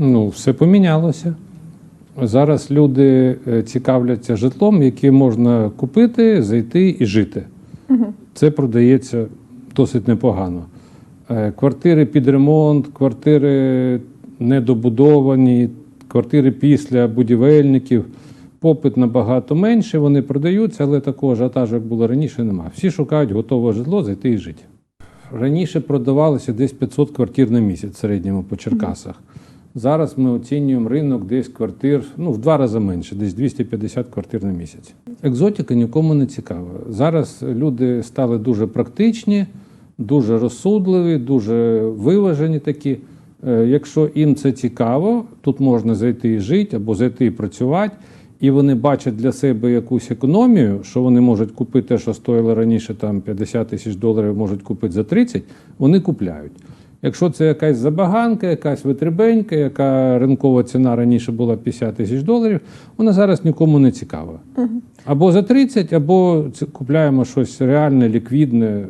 Ну, все помінялося. Зараз люди е, цікавляться житлом, яке можна купити, зайти і жити. Це продається досить непогано. Е, Квартири під ремонт, квартири недобудовані, квартири після будівельників. Попит набагато менше, вони продаються, але такого ажіотажу, як було раніше, немає. Всі шукають готове житло, зайти і жити. Раніше продавалося десь 500 квартир на місяць в середньому по Черкасах. Зараз ми оцінюємо ринок десь квартир ну, в два рази менше, десь 250 квартир на місяць. Екзотика нікому не цікава. Зараз люди стали дуже практичні, дуже розсудливі, дуже виважені такі. Е, Якщо їм це цікаво, тут можна зайти і жити або зайти і працювати, і вони бачать для себе якусь економію, що вони можуть купити те, що стоїло раніше там 50 тисяч доларів, можуть купити за 30, вони купляють. Якщо це якась забаганка, якась витребенька, яка ринкова ціна раніше була 50 тисяч доларів, вона зараз нікому не цікава. Або за 30, або купляємо щось реальне, ліквідне.